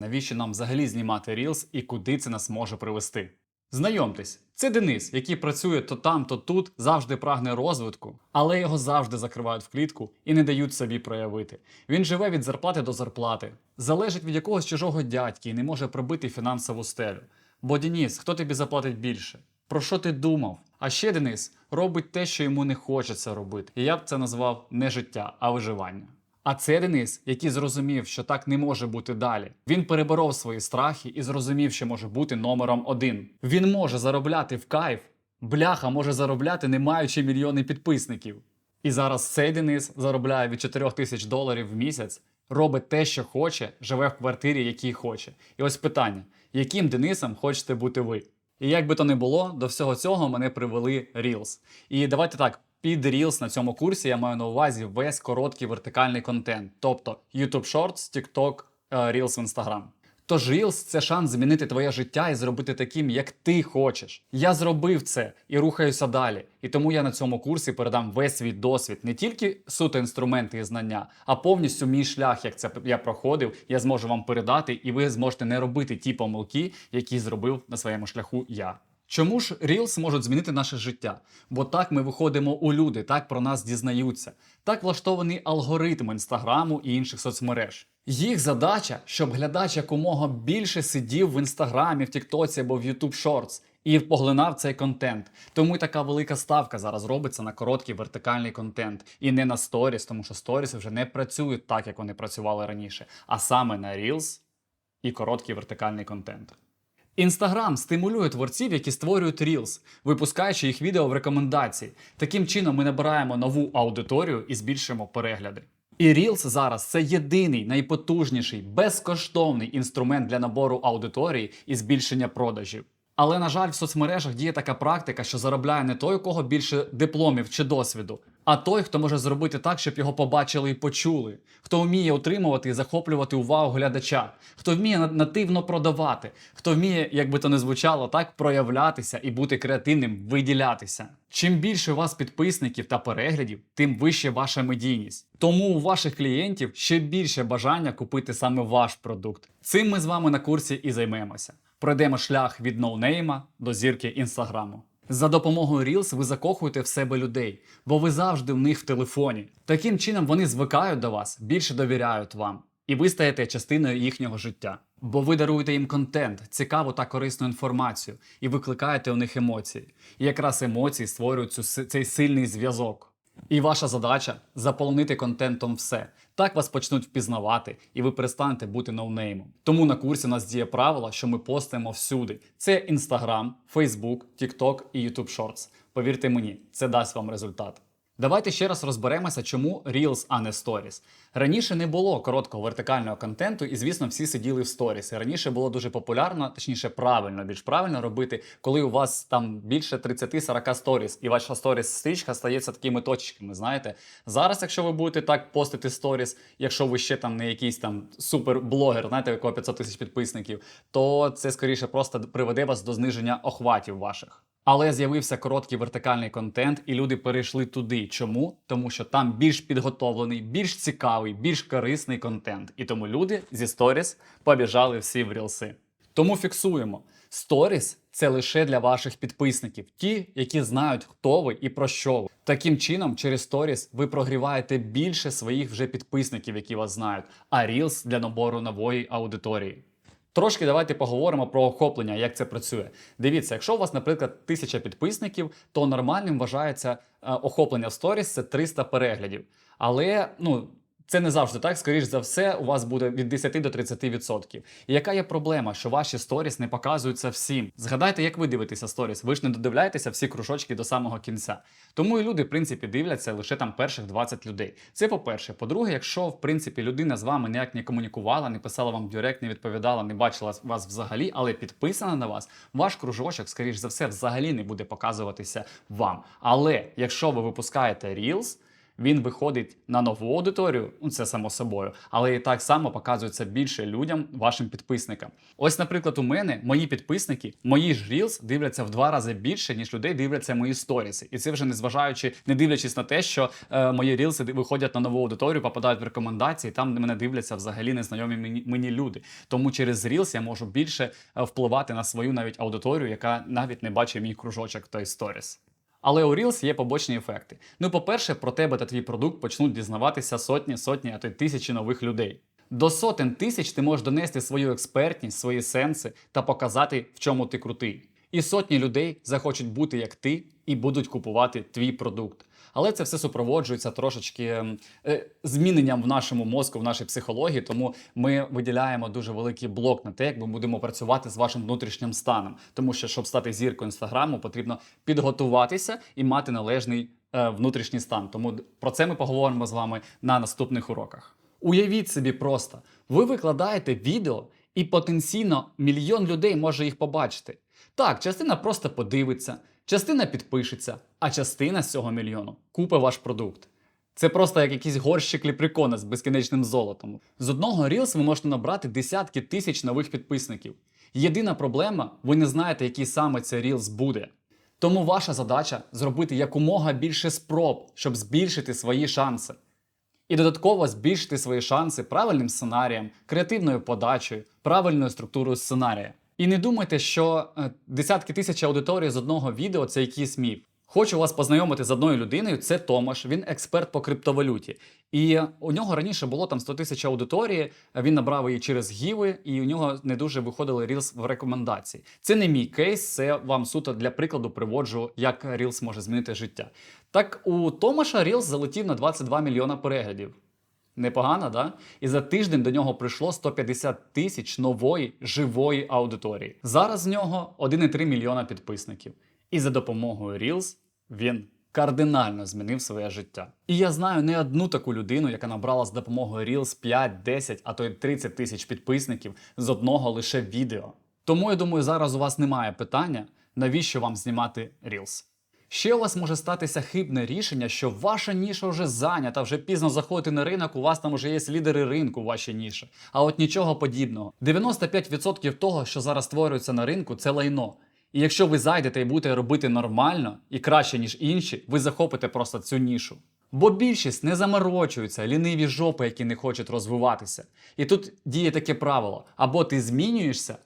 Навіщо нам взагалі знімати Reels і куди це нас може привести? Знайомтесь, це Денис, який працює то там, то тут, завжди прагне розвитку, але його завжди закривають в клітку і не дають собі проявити. Він живе від зарплати до зарплати, залежить від якогось чужого дядьки і не може пробити фінансову стелю. Бо Денис, хто тобі заплатить більше? Про що ти думав? А ще Денис робить те, що йому не хочеться робити. І я б це назвав не життя, а виживання. А це Денис, який зрозумів, що так не може бути далі. Він переборов свої страхи і зрозумів, що може бути номером один. Він може заробляти в кайф. Бляха може заробляти, не маючи мільйони підписників. І зараз цей Денис заробляє від 4 тисяч доларів в місяць, робить те, що хоче, живе в квартирі, якій хоче. І ось питання: яким Денисом хочете бути ви? І як би то не було, до всього цього мене привели Reels. І давайте так. Під Reels на цьому курсі я маю на увазі весь короткий вертикальний контент, тобто YouTube Shorts, TikTok, е, Reels в Instagram. Тож Reels – це шанс змінити твоє життя і зробити таким, як ти хочеш. Я зробив це і рухаюся далі. І тому я на цьому курсі передам весь свій досвід, не тільки суто інструменти і знання, а повністю мій шлях, як це я проходив, я зможу вам передати, і ви зможете не робити ті помилки, які зробив на своєму шляху я. Чому ж Reels можуть змінити наше життя? Бо так ми виходимо у люди, так про нас дізнаються. Так влаштований алгоритм інстаграму і інших соцмереж. Їх задача, щоб глядач якомога більше сидів в інстаграмі, в Тіктоці або в YouTube Shorts і поглинав цей контент. Тому і така велика ставка зараз робиться на короткий вертикальний контент і не на сторіс, тому що сторіси вже не працюють так, як вони працювали раніше, а саме на Reels і короткий вертикальний контент. Інстаграм стимулює творців, які створюють Reels, випускаючи їх відео в рекомендації. Таким чином ми набираємо нову аудиторію і збільшуємо перегляди. І Reels зараз це єдиний найпотужніший, безкоштовний інструмент для набору аудиторії і збільшення продажів. Але на жаль, в соцмережах діє така практика, що заробляє не той, у кого більше дипломів чи досвіду, а той, хто може зробити так, щоб його побачили і почули, хто вміє утримувати і захоплювати увагу глядача, хто вміє нативно продавати, хто вміє, як би то не звучало, так проявлятися і бути креативним, виділятися. Чим більше у вас підписників та переглядів, тим вище ваша медійність. Тому у ваших клієнтів ще більше бажання купити саме ваш продукт. Цим ми з вами на курсі і займемося. Пройдемо шлях від ноунейма до зірки інстаграму. За допомогою Reels ви закохуєте в себе людей, бо ви завжди в них в телефоні. Таким чином вони звикають до вас, більше довіряють вам, і ви стаєте частиною їхнього життя. Бо ви даруєте їм контент, цікаву та корисну інформацію, і викликаєте у них емоції. І якраз емоції створюють цю, цей сильний зв'язок. І ваша задача заполонити контентом все. Так вас почнуть впізнавати, і ви перестанете бути ноунеймом. Тому на курсі у нас діє правило, що ми постимо всюди: це Instagram, Facebook, TikTok і YouTube Shorts. Повірте мені, це дасть вам результат. Давайте ще раз розберемося, чому Reels, а не Stories. Раніше не було короткого вертикального контенту, і звісно, всі сиділи в сторіс. Раніше було дуже популярно, точніше, правильно, більш правильно робити, коли у вас там більше 30-40 сторіс, і ваша сторіс стрічка стається такими точками. Знаєте, зараз, якщо ви будете так постити сторіс, якщо ви ще там не якийсь там суперблогер, знаєте, якого 500 тисяч підписників, то це скоріше просто приведе вас до зниження охватів ваших. Але з'явився короткий вертикальний контент, і люди перейшли туди. Чому? Тому що там більш підготовлений, більш цікавий, більш корисний контент. І тому люди зі сторіс побіжали всі в рілси. Тому фіксуємо: сторіс це лише для ваших підписників, ті, які знають, хто ви і про що ви. Таким чином, через сторіс ви прогріваєте більше своїх вже підписників, які вас знають, а Reels для набору нової аудиторії. Трошки давайте поговоримо про охоплення, як це працює. Дивіться, якщо у вас, наприклад, тисяча підписників, то нормальним вважається е, охоплення в сторіс це 300 переглядів. Але ну. Це не завжди так, скоріш за все, у вас буде від 10 до 30%. І яка є проблема, що ваші сторіс не показуються всім? Згадайте, як ви дивитеся сторіс. Ви ж не додивляєтеся всі кружочки до самого кінця. Тому і люди, в принципі, дивляться лише там перших 20 людей. Це по-перше. По-друге, якщо в принципі людина з вами ніяк не комунікувала, не писала вам в директ, не відповідала, не бачила вас взагалі, але підписана на вас, ваш кружочок, скоріш за все, взагалі не буде показуватися вам. Але якщо ви випускаєте Reels, він виходить на нову аудиторію, ну це само собою, але і так само показується більше людям, вашим підписникам. Ось, наприклад, у мене мої підписники, мої ж Reels дивляться в два рази більше, ніж людей дивляться мої сторіси. І це вже не зважаючи, не дивлячись на те, що е, мої рілси виходять на нову аудиторію, попадають в рекомендації. Там мене дивляться взагалі незнайомі мені, мені люди. Тому через Reels я можу більше е, впливати на свою навіть аудиторію, яка навіть не бачить мій кружочок той сторіс. Але у Reels є побочні ефекти. Ну, по-перше, про тебе та твій продукт почнуть дізнаватися сотні, сотні, а то й тисячі нових людей. До сотень тисяч ти можеш донести свою експертність, свої сенси та показати, в чому ти крутий. І сотні людей захочуть бути як ти і будуть купувати твій продукт. Але це все супроводжується трошечки ем, е, зміненням в нашому мозку, в нашій психології. Тому ми виділяємо дуже великий блок на те, як ми будемо працювати з вашим внутрішнім станом. Тому що, щоб стати зіркою інстаграму, потрібно підготуватися і мати належний е, внутрішній стан. Тому про це ми поговоримо з вами на наступних уроках. Уявіть собі просто, ви викладаєте відео, і потенційно мільйон людей може їх побачити. Так, частина просто подивиться, частина підпишеться, а частина з цього мільйону купить ваш продукт. Це просто як якийсь горщик ліприкона з безкінечним золотом. З одного Reels ви можете набрати десятки тисяч нових підписників. Єдина проблема, ви не знаєте, який саме це Reels буде. Тому ваша задача зробити якомога більше спроб, щоб збільшити свої шанси. І додатково збільшити свої шанси правильним сценарієм, креативною подачею, правильною структурою сценарія. І не думайте, що е, десятки тисяч аудиторії з одного відео це якийсь міф. Хочу вас познайомити з одною людиною. Це Томаш. Він експерт по криптовалюті. І у нього раніше було там 100 тисяч аудиторії. Він набрав її через гіви, і у нього не дуже виходили Reels в рекомендації. Це не мій кейс, це вам суто для прикладу приводжу, як Reels може змінити життя. Так у Томаша Reels залетів на 22 мільйона переглядів. Непогано, да? І за тиждень до нього прийшло 150 тисяч нової живої аудиторії. Зараз з нього 1,3 мільйона підписників. І за допомогою Reels він кардинально змінив своє життя. І я знаю не одну таку людину, яка набрала з допомогою Reels 5, 10, а то й 30 тисяч підписників з одного лише відео. Тому я думаю, зараз у вас немає питання, навіщо вам знімати Reels. Ще у вас може статися хибне рішення, що ваша ніша вже зайнята, вже пізно заходити на ринок, у вас там вже є лідери ринку в вашій ніші. А от нічого подібного. 95% того, що зараз створюється на ринку, це лайно. І якщо ви зайдете і будете робити нормально і краще, ніж інші, ви захопите просто цю нішу. Бо більшість не заморочуються, ліниві жопи, які не хочуть розвиватися. І тут діє таке правило: або ти змінюєшся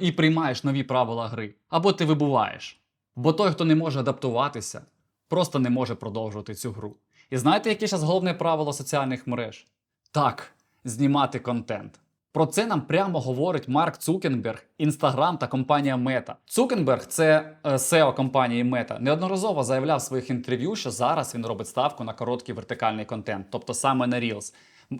і приймаєш нові правила гри, або ти вибуваєш. Бо той, хто не може адаптуватися, просто не може продовжувати цю гру. І знаєте, яке зараз головне правило соціальних мереж? Так, знімати контент. Про це нам прямо говорить Марк Цукенберг, Інстаграм та компанія Мета. Цукенберг, це е, SEO компанії Мета, неодноразово заявляв в своїх інтерв'ю, що зараз він робить ставку на короткий вертикальний контент, тобто саме на Reels.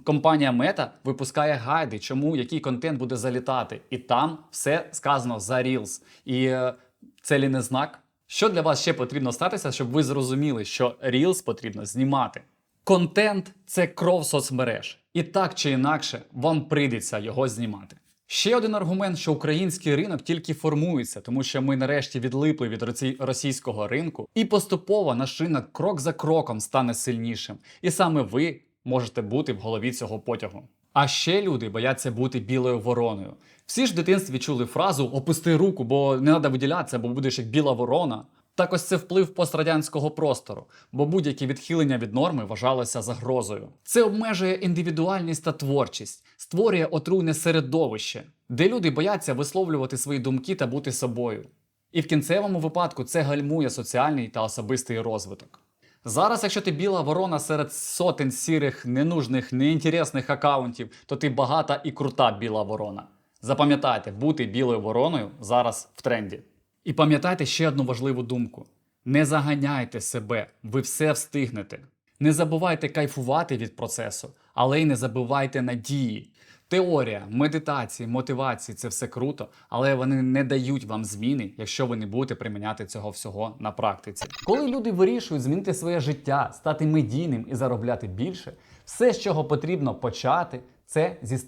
Компанія Мета випускає гайди, чому який контент буде залітати, і там все сказано за Reels. І е, це лі не знак. Що для вас ще потрібно статися, щоб ви зрозуміли, що Reels потрібно знімати? Контент це кров соцмереж, і так чи інакше вам прийдеться його знімати. Ще один аргумент, що український ринок тільки формується, тому що ми нарешті відлипли від російського ринку, і поступово наш ринок крок за кроком стане сильнішим. І саме ви можете бути в голові цього потягу. А ще люди бояться бути білою вороною. Всі ж в дитинстві чули фразу опусти руку, бо не треба виділятися, бо будеш як біла ворона. Так ось це вплив пострадянського простору, бо будь-які відхилення від норми вважалося загрозою. Це обмежує індивідуальність та творчість, створює отруйне середовище, де люди бояться висловлювати свої думки та бути собою. І в кінцевому випадку це гальмує соціальний та особистий розвиток. Зараз, якщо ти біла ворона серед сотень сірих, ненужних, неінтересних акаунтів, то ти багата і крута біла ворона. Запам'ятайте, бути білою вороною зараз в тренді. І пам'ятайте ще одну важливу думку: не заганяйте себе, ви все встигнете. Не забувайте кайфувати від процесу, але й не забувайте надії. Теорія, медитації, мотивації це все круто, але вони не дають вам зміни, якщо ви не будете приміняти цього всього на практиці. Коли люди вирішують змінити своє життя, стати медійним і заробляти більше, все, з чого потрібно почати, це зі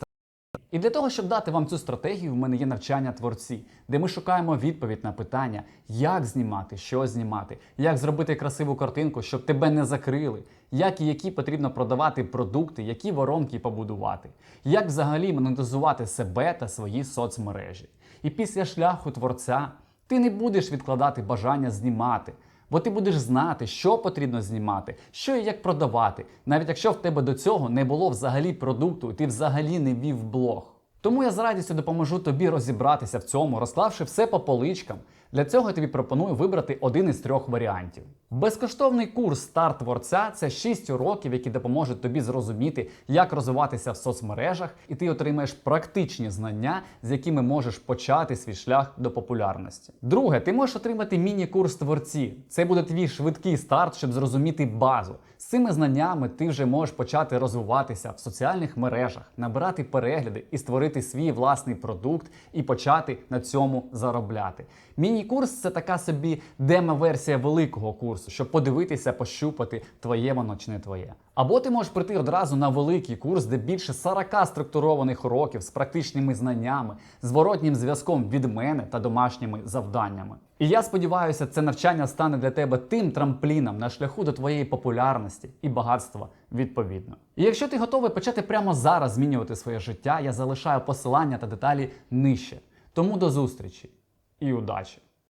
І для того, щоб дати вам цю стратегію, в мене є навчання творці, де ми шукаємо відповідь на питання, як знімати, що знімати, як зробити красиву картинку, щоб тебе не закрили, як і які потрібно продавати продукти, які воронки побудувати, як взагалі монетизувати себе та свої соцмережі. І після шляху творця ти не будеш відкладати бажання знімати. Бо ти будеш знати, що потрібно знімати, що і як продавати, навіть якщо в тебе до цього не було взагалі продукту, ти взагалі не вів блог. Тому я з радістю допоможу тобі розібратися в цьому, розклавши все по поличкам. Для цього я тобі пропоную вибрати один із трьох варіантів. Безкоштовний курс старт творця це 6 уроків, які допоможуть тобі зрозуміти, як розвиватися в соцмережах, і ти отримаєш практичні знання, з якими можеш почати свій шлях до популярності. Друге, ти можеш отримати міні-курс творці. Це буде твій швидкий старт, щоб зрозуміти базу. З цими знаннями ти вже можеш почати розвиватися в соціальних мережах, набирати перегляди і створити свій власний продукт і почати на цьому заробляти. Міні-курс це така собі демо-версія великого курсу, щоб подивитися, пощупати, твоє воно чи не твоє. Або ти можеш прийти одразу на великий курс, де більше 40 структурованих уроків з практичними знаннями, зворотнім зв'язком від мене та домашніми завданнями. І я сподіваюся, це навчання стане для тебе тим трампліном на шляху до твоєї популярності і багатства відповідно. І якщо ти готовий почати прямо зараз змінювати своє життя, я залишаю посилання та деталі нижче. Тому до зустрічі і удачі!